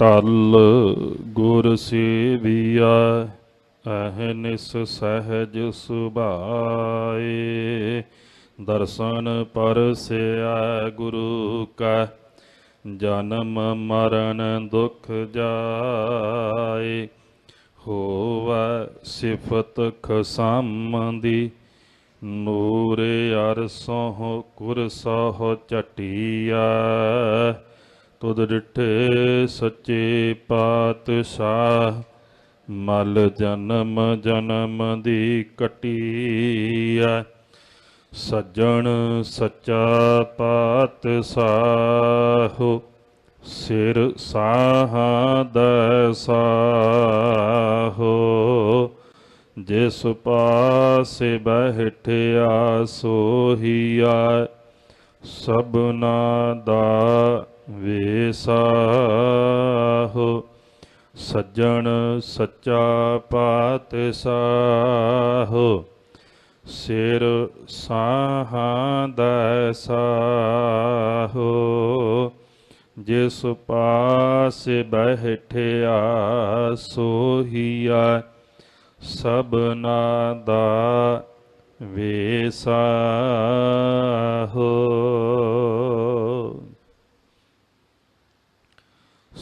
ਟਲ ਗੁਰ ਸੇਵੀਆ ਅਹਨਿਸ ਸਹਿਜ ਸੁਭਾਏ। ਦਰਸ਼ਨ ਪਰਸਿਆ ਗੁਰੂ ਕਾ, ਜਨਮ ਮਰਨ ਦੁਖ ਜਾਏ। ਹੋਵੈ ਸਿਫਤ ਖਸੰਦੀ ਨੂਰ ਅਰਸੋਂ ਕੁਰਸੋਂ ਚਟਿਆ ਤੁਧ ਡਿਠੇ ਸੱਚੇ ਪਾਤਸ਼ਾਹ, ਮਲ ਜਨਮ ਜਨਮ ਦੀ ਕਟੀਆ ਸੱਜਣ ਸੱਚਾ ਪਾਤਸ਼ਾਹ, ਸਿਰ ਸਾਹਾਂ ਦਸਾਹੋ ਜਿਸ ਪਾਸੇ ਬਹਿਠਿਆ ਸੋਹੀਆ ਸਭਨਾ ਦਾ ਵੇਸਾਹੋ ਸੱਜਣ ਸੱਚਾ ਪਾਤਸ਼ਾਹੋ ਸਿਰ ਸਾਹਾਂ ਦਸਾਹੋ ਜਿਸ ਪਾਸ ਬਹਿਠਿਆ ਸੋਹੀਆ ਸਭਨਾ ਦਾ ਵੇਸਾਹੋ।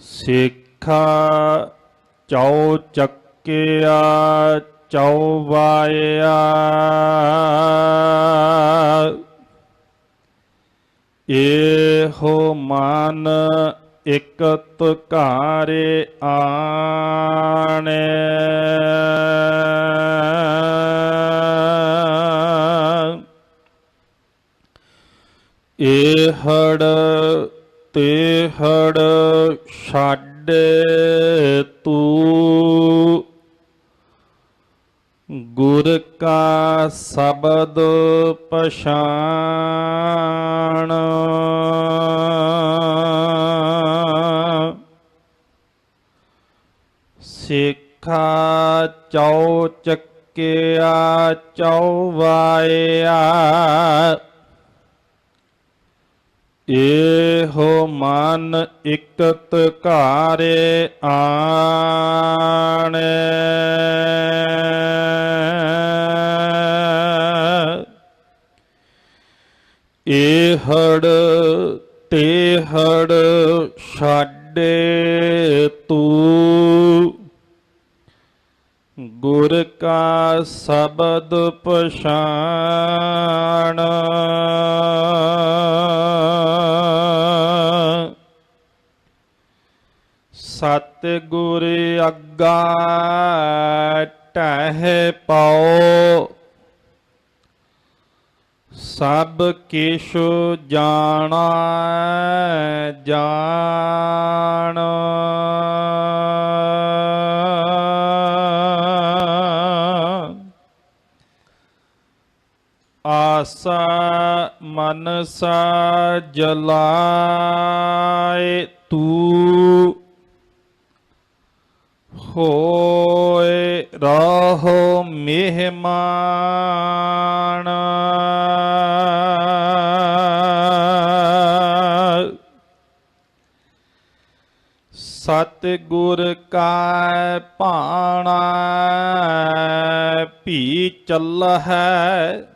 ਸਿੱਖਾ ਚੌ ਚੱਕਿਆ ਚੌ ਚੌਵਾਇਆ ਇਹੋ ਮਨ ਇਕਤ ਘਾਰੇ ਆਣੇ। ਇਹੜ ਹੜ ਛੱਡ ਤੂੰ। ਗੁਰ ਕਾ ਸ਼ਬਦ ਪਛਾਣ। ਸਿੱਖਾ ਚੌ ਚੱਕਿਆ ਚੌਵਾਇਆ ਇਹੋ ਮਨ ਇਕਤ ਘਾਰੇ ਆਣੇ। ਇਹੜ ਤੇਹੜ ਛਾਡੇ ਤੂੰ। ਗੁਰ ਕਾ ਸ਼ਬਦ ਪਛਾਣ। ਸਤ ਗੁਰ ਅੱਗਾ ਟਹਿ ਪਾਓ। ਸਭ ਕਿਛ ਜਾਣਾ ਜਾਣ। ਆਸਾ ਮਨਸਾ ਜਲਾਏ ਤੂੰ ਹੋਏ ਰਹੋ ਮਹਿਮਾਨ। ਸਤ ਗੁਰ ਕਾ ਭਾਣਾ ਭੀ ਚੱਲ ਹੈ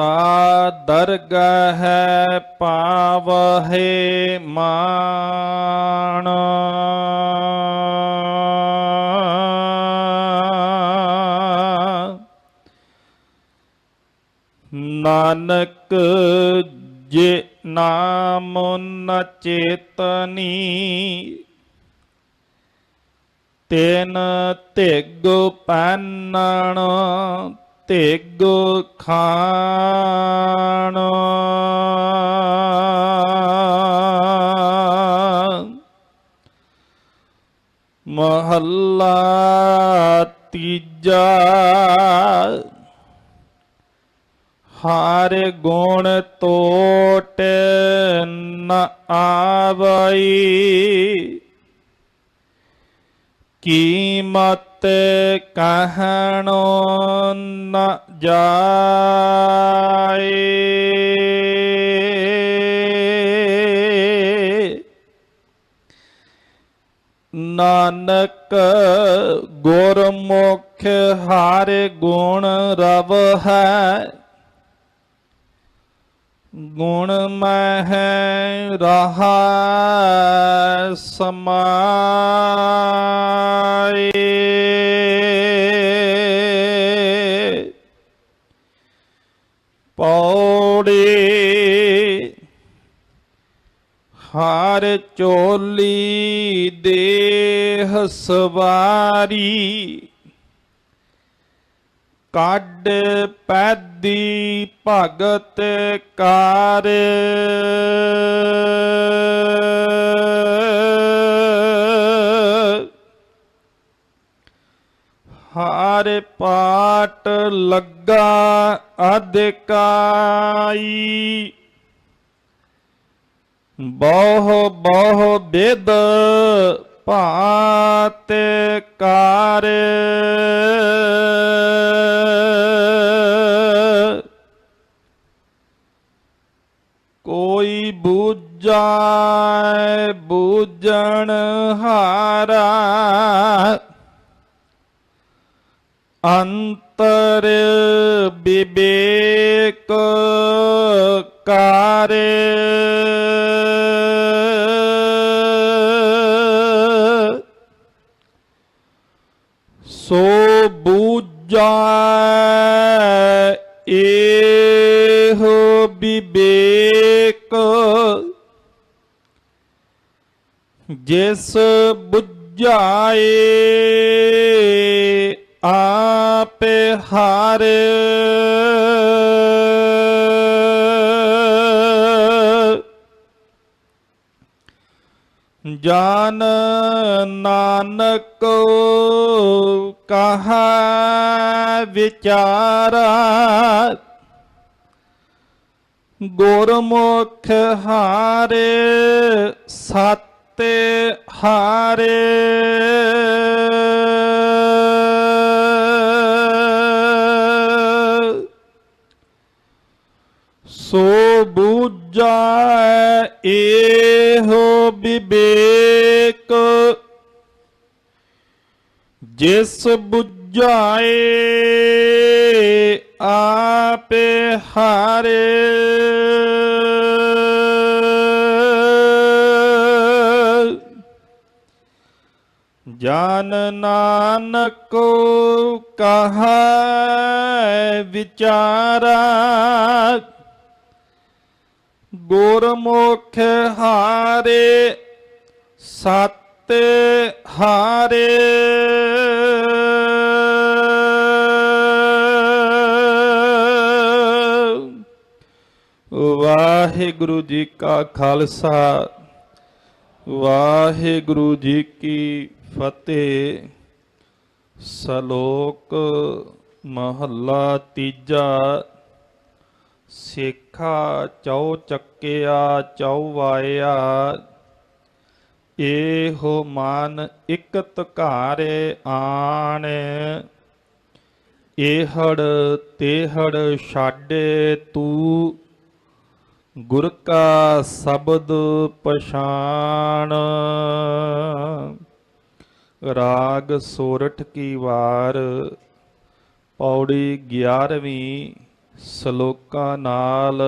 ਤਾ ਦਰਗਹ ਪਾਵਹਿ ਮਾਨ। ਨਾਨਕ ਜੇ ਨਾਮ ਨ ਚੇਤਨੀ ਤੈਨ ਧਿਗ ਪੈਨਣ ਧਿਗ ਖਾਣ। ਮਹੱਲਾ ਤੀਜਾ। ਹਰ ਗੁਣ ਤੋਟ ਨ ਆਵਈ। ਕੀਮਤ ਕਹਿਣੋ ਨ ਜਾਏ। ਨਾਨਕ ਗੁਰਮੁਖ ਹਰ ਗੁਣ ਰਵ ਹੈ। ਗੁਣ ਮਹਿ ਰਹਾ ਸਮਾਏ। ਪੌੜੀ ਹਰ ਚੋਲੀ ਦੇਹ ਸਵਾਰੀ ਕੱਢ ਪੈਦੀ ਭਗਤ ਕਾਰ। ਹਰ ਪਾਟ ਲੱਗਾ ਅਧਿਕਾਈ। ਬਹੁ ਬਹੁ ਬਿਦ ਭਾਤ ਕਾਰ। ਬੂਝਾਏ ਬੂਝਣ ਹਾਰਾ। ਅੰਤਰ ਵਿਵੇਕ ਕਾਰ। ਸੋ ਬੂਝਾ ਜਿਸ ਬੁਝਾਏ ਆਪੇ ਹਾਰ। ਜਾਨ ਨਾਨਕ ਕਹਾ ਵਿਚਾਰਾ ਗੁਰਮੁਖ ਹਾਰੇ ਸਤੇ ਹਾਰੇ। ਸੋ ਬੂਝਾ ਇਹੋ ਵਿਵੇਕ ਜਿਸ ਬੁਝਾਏ ਆਪੇ ਹਾਰੇ। ਜਾਨ ਨਾਨਕ ਕਹਾ ਵਿਚਾਰਾ, ਗੁਰਮੁਖ ਹਾਰੇ ਸਤ ਹਾਰੇ। ਵਾਹਿਗੁਰੂ ਜੀ ਕਾ ਖਾਲਸਾ, ਵਾਹਿਗੁਰੂ ਜੀ ਕੀ ਫਤਿਹ ਸ਼ਲੋਕ ਮਹੱਲਾ ਤੀਜਾ ਸੇਖਾ ਚੌ ਚੱਕਿਆ ਚੌ ਵਾਇਆ ਇਹੋ ਮਨ ਇਕਤ ਘਾਰੇ ਆਣ ਇਹੜ ਤੇਹੜ ਛਾਡੇ ਤੂੰ ਗੁਰ ਕਾ ਸ਼ਬਦ ਪਛਾਣ ਰਾਗ ਸੋਰਠ ਕੀ ਵਾਰ ਪੌੜੀ 11ਵੀਂ ਸ਼ਲੋਕਾਂ ਨਾਲ।